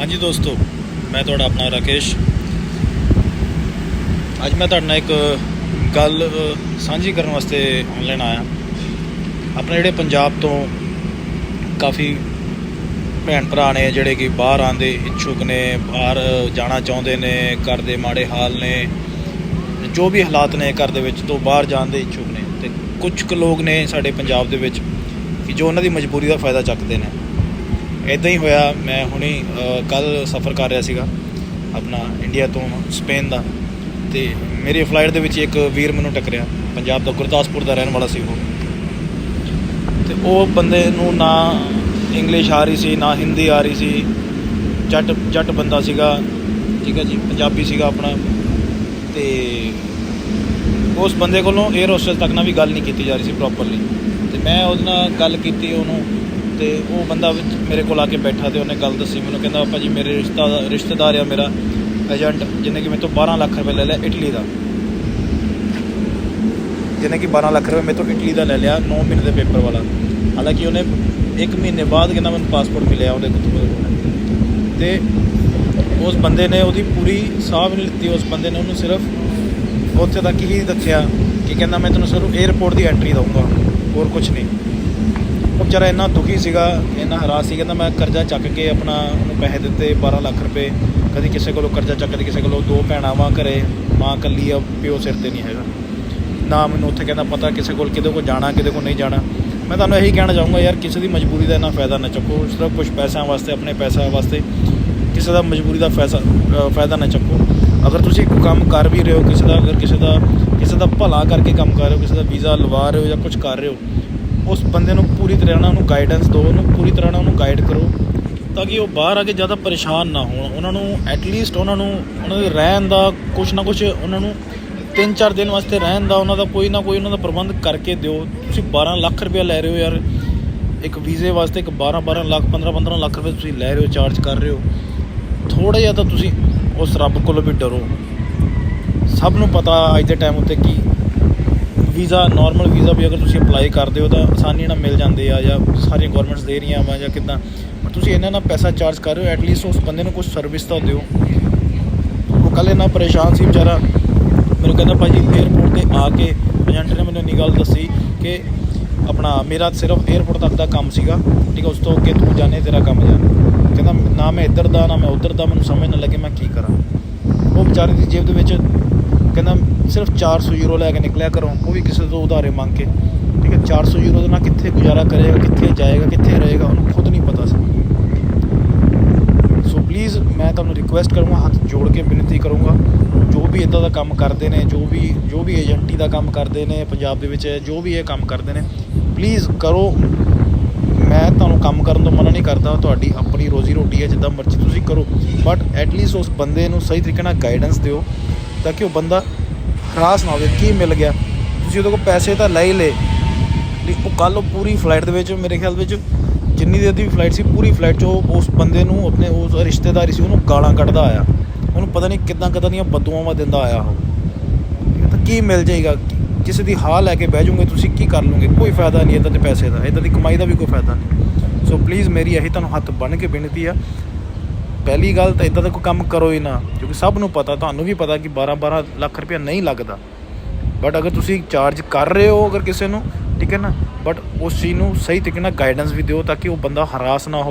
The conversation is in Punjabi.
ਹਾਂਜੀ ਦੋਸਤੋ, ਮੈਂ ਤੁਹਾਡਾ ਆਪਣਾ ਰਾਕੇਸ਼। ਅੱਜ ਮੈਂ ਤੁਹਾਡੇ ਨਾਲ ਇੱਕ ਗੱਲ ਸਾਂਝੀ ਕਰਨ ਵਾਸਤੇ ਆਨਲਾਈਨ ਆਇਆ। ਆਪਣੇ ਜਿਹੜੇ ਪੰਜਾਬ ਤੋਂ ਕਾਫੀ ਭੈਣ ਭਰਾ ਨੇ, ਜਿਹੜੇ ਕਿ ਬਾਹਰ ਆਂਦੇ ਇੱਛੁਕ ਨੇ, ਬਾਹਰ ਜਾਣਾ ਚਾਹੁੰਦੇ ਨੇ, ਘਰ ਦੇ ਮਾੜੇ ਹਾਲ ਨੇ, ਜੋ ਵੀ ਹਾਲਾਤ ਨੇ ਘਰ ਦੇ ਵਿੱਚ, ਤੋਂ ਬਾਹਰ ਜਾਣ ਦੇ ਇੱਛੁਕ ਨੇ। ਤੇ ਕੁਝ ਕੁ ਲੋਕ ਨੇ ਸਾਡੇ ਪੰਜਾਬ ਦੇ ਵਿੱਚ ਕਿ ਜੋ ਉਹਨਾਂ ਦੀ ਮਜਬੂਰੀ ਦਾ ਫਾਇਦਾ ਚੱਕਦੇ ਨੇ। ਇਦਾਂ ਹੀ ਹੋਇਆ, ਮੈਂ ਹੁਣੇ ਕੱਲ ਸਫ਼ਰ ਕਰ ਰਿਹਾ ਸੀਗਾ, ਆਪਣਾ ਇੰਡੀਆ ਤੋਂ ਸਪੇਨ ਦਾ। ਤੇ ਮੇਰੀ ਫਲਾਈਟ ਦੇ ਵਿੱਚ ਇੱਕ ਵੀਰ ਮੈਨੂੰ ਟੱਕਰਿਆ, ਪੰਜਾਬ ਦਾ ਗੁਰਦਾਸਪੁਰ ਦਾ ਰਹਿਣ ਵਾਲਾ ਸੀ ਉਹ। ਤੇ ਉਹ ਬੰਦੇ ਨੂੰ ਨਾ ਇੰਗਲਿਸ਼ ਆ ਰਹੀ ਸੀ, ਨਾ ਹਿੰਦੀ ਆ ਰਹੀ ਸੀ। ਜੱਟ ਜੱਟ ਬੰਦਾ ਸੀਗਾ, ਠੀਕ ਹੈ ਜੀ, ਪੰਜਾਬੀ ਸੀਗਾ ਆਪਣਾ। ਤੇ ਉਸ ਬੰਦੇ ਕੋਲੋਂ 에ਅਰ ਹੋਸਟਲ ਤੱਕ ਨਾਲ ਵੀ ਗੱਲ ਨਹੀਂ ਕੀਤੀ ਜਾ ਰਹੀ ਸੀ ਪ੍ਰੋਪਰਲੀ ਤੇ ਮੈਂ ਉਹਦੇ ਨਾਲ ਗੱਲ ਕੀਤੀ ਉਹਨੂੰ। ਤੇ ਉਹ ਬੰਦਾ ਵਿੱਚ ਮੇਰੇ ਕੋਲ ਆ ਕੇ ਬੈਠਾ ਤੇ ਉਹਨੇ ਗੱਲ ਦੱਸੀ। ਮੈਨੂੰ ਕਹਿੰਦਾ ਪਾਪਾ ਜੀ ਮੇਰੇ ਰਿਸ਼ਤਾ, ਰਿਸ਼ਤੇਦਾਰ ਆ ਮੇਰਾ ਏਜੰਟ ਜਿਹਨੇ ਕਿ ਮੇਰੇ ਤੋਂ 12 ਲੱਖ ਰੁਪਏ ਲੈ ਲਿਆ ਇਟਲੀ ਦਾ। ਜਿਹਨੇ ਕਿ 12 ਲੱਖ ਰੁਪਏ ਮੇਰੇ ਤੋਂ ਇਟਲੀ ਦਾ ਲੈ ਲਿਆ 9 ਮਹੀਨੇ ਦੇ ਪੇਪਰ ਵਾਲਾ। ਹਾਲਾਂਕਿ ਉਹਨੇ 1 ਮਹੀਨੇ ਬਾਅਦ ਕਹਿੰਦਾ, ਮੈਨੂੰ ਪਾਸਪੋਰਟ ਮਿਲਿਆ ਉਹਦੇ ਕੋਲ ਤੇ ਉਸ ਬੰਦੇ ਨੇ ਉਹਦੀ ਪੂਰੀ ਸਾਹ ਵੀ ਨਹੀਂ ਲਿੱਤੀ। ਉਸ ਬੰਦੇ ਨੇ ਉਹਨੂੰ ਸਿਰਫ ਉੱਥੇ ਤੱਕ ਹੀ ਦੱਸਿਆ ਕਿ ਕਹਿੰਦਾ, ਮੈਂ ਤੈਨੂੰ ਸਿਰਫ 에ਅਰਪੋਰਟ ਦੀ ਐਂਟਰੀ ਦਊਂਗਾ, ਹੋਰ ਕੁਝ ਨਹੀਂ। ਉਹ ਵਿਚਾਰਾ ਇੰਨਾ ਦੁਖੀ ਸੀਗਾ, ਇੰਨਾ ਹਰਾਸ ਸੀ, ਕਹਿੰਦਾ ਮੈਂ ਕਰਜ਼ਾ ਚੱਕ ਕੇ ਆਪਣਾ ਉਹਨੂੰ ਪੈਸੇ ਦਿੱਤੇ 12 ਲੱਖ ਰੁਪਏ। ਕਦੀ ਕਿਸੇ ਕੋਲੋਂ ਕਰਜ਼ਾ ਚੱਕ, ਕਦੀ ਕਿਸੇ ਕੋਲੋਂ ਦੋ ਭੈਣਾਂ ਵਾਂ ਘਰੇ, ਮਾਂ ਇਕੱਲੀ ਆ, ਪਿਓ ਸਿਰ ਤੇ ਨਹੀਂ ਹੈਗਾ। ਨਾ ਮੈਨੂੰ ਉੱਥੇ ਕਹਿੰਦਾ ਪਤਾ ਕਿਸੇ ਕੋਲ ਕਿਹਦੇ ਕੋਲ ਜਾਣਾ, ਕਿਹਦੇ ਕੋਲ ਨਹੀਂ ਜਾਣਾ। ਮੈਂ ਤੁਹਾਨੂੰ ਇਹੀ ਕਹਿਣਾ ਚਾਹੂੰਗਾ ਯਾਰ, ਕਿਸੇ ਦੀ ਮਜਬੂਰੀ ਦਾ ਇੰਨਾ ਫਾਇਦਾ ਨਾ ਚੱਕੋ, ਸਿਰਫ ਕੁਝ ਪੈਸਿਆਂ ਵਾਸਤੇ, ਆਪਣੇ ਪੈਸਿਆਂ ਵਾਸਤੇ, ਕਿਸੇ ਦਾ ਮਜਬੂਰੀ ਦਾ ਫਾਇਦਾ ਫਾਇਦਾ ਨਾ ਚੱਕੋ। ਅਗਰ ਤੁਸੀਂ ਕੰਮ ਕਰ ਵੀ ਰਹੇ ਹੋ, ਕਿਸੇ ਦਾ, ਅਗਰ ਕਿਸੇ ਦਾ ਕਿਸੇ ਦਾ ਭਲਾ ਕਰਕੇ ਕੰਮ ਕਰ ਰਹੇ ਹੋ, ਕਿਸੇ ਦਾ ਵੀਜ਼ਾ ਲਵਾ ਰਹੇ ਹੋ ਜਾਂ ਕੁਝ ਕਰ ਰਹੇ ਹੋ ਉਸ ਬੰਦੇ ਨੂੰ ਪੂਰੀ ਤਰ੍ਹਾਂ ਨਾਲ ਉਹਨੂੰ ਗਾਈਡੈਂਸ ਦਿਓ, ਉਹਨੂੰ ਪੂਰੀ ਤਰ੍ਹਾਂ ਨਾਲ ਉਹਨੂੰ ਗਾਈਡ ਕਰੋ, ਤਾਂ ਕਿ ਉਹ ਬਾਹਰ ਆ ਕੇ ਜ਼ਿਆਦਾ ਪਰੇਸ਼ਾਨ ਨਾ ਹੋਣ। ਉਹਨਾਂ ਨੂੰ ਐਟਲੀਸਟ ਉਹਨਾਂ ਨੂੰ, ਉਹਨਾਂ ਦੇ ਰਹਿਣ ਦਾ ਕੁਝ ਨਾ ਕੁਝ ਉਹਨਾਂ ਨੂੰ ਤਿੰਨ ਚਾਰ ਦਿਨ ਵਾਸਤੇ ਰਹਿਣ ਦਾ ਉਹਨਾਂ ਦਾ ਕੋਈ ਨਾ ਕੋਈ ਉਹਨਾਂ ਦਾ ਪ੍ਰਬੰਧ ਕਰਕੇ ਦਿਓ। ਤੁਸੀਂ 12 ਲੱਖ ਰੁਪਏ ਲੈ ਰਹੇ ਹੋ ਯਾਰ। ਇੱਕ ਵੀਜ਼ੇ ਵਾਸਤੇ ਇੱਕ 12 12 ਲੱਖ 15 15 ਲੱਖ ਰੁਪਏ ਤੁਸੀਂ ਲੈ ਰਹੇ ਹੋ ਚਾਰਜ ਕਰ ਰਹੇ ਹੋ। ਥੋੜਾ ਜਿਹਾ ਤਾਂ ਤੁਸੀਂ ਉਸ ਰੱਬ ਕੋਲੋਂ ਵੀ ਡਰੋ। ਸਭ ਨੂੰ ਪਤਾ ਅੱਜ ਦੇ ਟਾਈਮ ਉੱਤੇ ਕੀ ਵੀਜ਼ਾ ਨਾਰਮਲ ਵੀਜ਼ਾ ਵੀ ਅਗਰ ਤੁਸੀਂ ਅਪਲਾਈ ਕਰਦੇ ਹੋ ਤਾਂ ਆਸਾਨੀ ਨਾਲ ਮਿਲ ਜਾਂਦੇ ਆ ਜਾਂ ਸਾਰੀਆਂ ਗਵਰਨਮੈਂਟਸ ਦੇ ਰਹੀਆਂ ਵਾ ਜਾਂ ਕਿਦਾਂ। ਪਰ ਤੁਸੀਂ ਇਹਨਾਂ ਨਾਲ ਪੈਸਾ ਚਾਰਜ ਕਰ ਰਹੇ ਹੋ ਐਟਲੀਸਟ ਉਸ ਬੰਦੇ ਨੂੰ ਕੁਝ ਸਰਵਿਸ ਤਾਂ ਦਿਓ। ਉਹ ਕੱਲ੍ਹ ਇੰਨਾ ਪਰੇਸ਼ਾਨ ਸੀ ਵਿਚਾਰਾ। ਮੈਨੂੰ ਕਹਿੰਦਾ ਭਾਜੀ 에ਅਰਪੋਰਟ ਤੇ ਆ ਕੇ ਏਜੰਟ ਨੇ ਮੈਨੂੰ ਇੰਨੀ ਗੱਲ ਦੱਸੀ ਕਿ ਆਪਣਾ ਮੇਰਾ ਸਿਰਫ 에ਅਰਪੋਰਟ ਤੱਕ ਦਾ ਕੰਮ ਸੀਗਾ। ਠੀਕ ਹੈ ਉਸ ਤੋਂ ਅੱਗੇ ਤੂੰ ਜਾਣੇ, ਤੇਰਾ ਕੰਮ ਜਾਣੇ। ਕਹਿੰਦਾ, ਨਾ ਮੈਂ ਇੱਧਰ ਦਾ, ਨਾ ਮੈਂ ਉੱਧਰ ਦਾ, ਮੈਨੂੰ ਸਮਝ ਨਾ ਲੱਗੇ ਮੈਂ ਕੀ ਕਰਾਂ। ਉਹ ਵਿਚਾਰੇ ਦੀ ਜੇਬ ਦੇ ਵਿੱਚ ਕਹਿੰਦਾ ਸਿਰਫ 400 ਯੂਰੋ ਲੈ ਕੇ ਨਿਕਲਿਆ ਘਰੋਂ, ਉਹ ਵੀ ਕਿਸੇ ਤੋਂ ਉਧਾਰੇ ਮੰਗ ਕੇ। ਠੀਕ ਹੈ 400 ਯੂਰੋ ਦੇ ਨਾਲ ਕਿੱਥੇ ਗੁਜ਼ਾਰਾ ਕਰੇਗਾ, ਕਿੱਥੇ ਜਾਏਗਾ, ਕਿੱਥੇ ਰਹੇਗਾ, ਉਹਨੂੰ ਖੁਦ ਨਹੀਂ ਪਤਾ ਸੀ। ਸੋ ਪਲੀਜ਼ ਮੈਂ ਤੁਹਾਨੂੰ ਰਿਕੁਐਸਟ ਕਰੂੰਗਾ, ਹੱਥ ਜੋੜ ਕੇ ਬੇਨਤੀ ਕਰੂੰਗਾ, ਜੋ ਵੀ ਇਦਾਂ ਦਾ ਕੰਮ ਕਰਦੇ ਨੇ, ਜੋ ਵੀ ਜੋ ਵੀ ਏਜੰਟੀ ਦਾ ਕੰਮ ਕਰਦੇ ਨੇ ਪੰਜਾਬ ਦੇ ਵਿੱਚ, ਜੋ ਵੀ ਇਹ ਕੰਮ ਕਰਦੇ ਨੇ ਪਲੀਜ਼ ਕਰੋ। ਮੈਂ ਤੁਹਾਨੂੰ ਕੰਮ ਕਰਨ ਤੋਂ ਮਨਾ ਨਹੀਂ ਕਰਦਾ, ਤੁਹਾਡੀ ਆਪਣੀ ਰੋਜ਼ੀ ਰੋਟੀ ਹੈ, ਜਿੱਦਾਂ ਮਰਜ਼ੀ ਤੁਸੀਂ ਕਰੋ ਬਟ ਐਟਲੀਸਟ ਉਸ ਬੰਦੇ ਨੂੰ ਸਹੀ ਤਰੀਕੇ ਨਾਲ ਗਾਈਡੈਂਸ ਦਿਓ। ਤਾਂ ਕਿ ਉਹ ਬੰਦਾ ਹਰਾਸ ਨਾ ਹੋਵੇ। ਕੀ ਮਿਲ ਗਿਆ? ਤੁਸੀਂ ਉਹਦੇ ਕੋਲ ਪੈਸੇ ਤਾਂ ਲੈ ਹੀ ਲਏ। ਲਈ ਉਹ ਕੱਲ ਉਹ ਪੂਰੀ ਫਲਾਈਟ ਦੇ ਵਿੱਚ ਮੇਰੇ ਖਿਆਲ ਵਿੱਚ ਜਿੰਨੀ ਦੇਰ ਦੀ ਫਲਾਈਟ ਸੀ, ਪੂਰੀ ਫਲਾਈਟ 'ਚ ਉਹ ਉਸ ਬੰਦੇ ਨੂੰ, ਆਪਣੇ ਉਸ ਰਿਸ਼ਤੇਦਾਰੀ ਸੀ, ਉਹਨੂੰ ਗਾਲਾਂ ਕੱਢਦਾ ਆਇਆ। ਉਹਨੂੰ ਪਤਾ ਨਹੀਂ ਕਿੱਦਾਂ ਕਿੱਦਾਂ ਦੀਆਂ ਬਦੂਆਵਾਂ ਦਿੰਦਾ ਆਇਆ ਉਹ। ਤਾਂ ਕੀ ਮਿਲ ਜਾਏਗਾ? ਕਿਸੇ ਦੀ ਹਾਲ ਲੈ ਕੇ ਬਹਿ ਜਾਓਗੇ ਤੁਸੀਂ, ਕੀ ਕਰ ਲਓਗੇ? ਕੋਈ ਫਾਇਦਾ ਨਹੀਂ ਇਦਾਂ ਦੇ ਪੈਸੇ ਦਾ। ਇਦਾਂ ਦੀ ਕਮਾਈ ਦਾ ਵੀ ਕੋਈ ਫਾਇਦਾ ਨਹੀਂ। ਸੋ ਪਲੀਜ਼ ਮੇਰੀ ਇਹੀ ਤੁਹਾਨੂੰ ਹੱਥ ਬੰਨ੍ਹ ਕੇ ਬੇਨਤੀ ਆ। ਪਹਿਲੀ ਗੱਲ ਤਾਂ ਇਦਾਂ ਦਾ ਕੋਈ ਕੰਮ ਕਰੋ ਹੀ ਨਾ, ਕਿਉਂਕਿ ਸਭ ਨੂੰ ਪਤਾ, ਤੁਹਾਨੂੰ ਵੀ ਪਤਾ ਕਿ 12 12 ਲੱਖ ਰੁਪਇਆ ਨਹੀਂ ਲੱਗਦਾ। ਬਟ ਅਗਰ ਤੁਸੀਂ ਚਾਰਜ ਕਰ ਰਹੇ ਹੋ ਅਗਰ ਕਿਸੇ ਨੂੰ, ਠੀਕ ਹੈ ਨਾ? ਬਟ ਉਸ ਚੀਜ਼ ਨੂੰ ਸਹੀ ਤਰੀਕੇ ਨਾਲ ਗਾਈਡੈਂਸ ਵੀ ਦਿਓ ਤਾਂ ਕਿ ਉਹ ਬੰਦਾ ਹਰਾਸ ਨਾ ਹੋ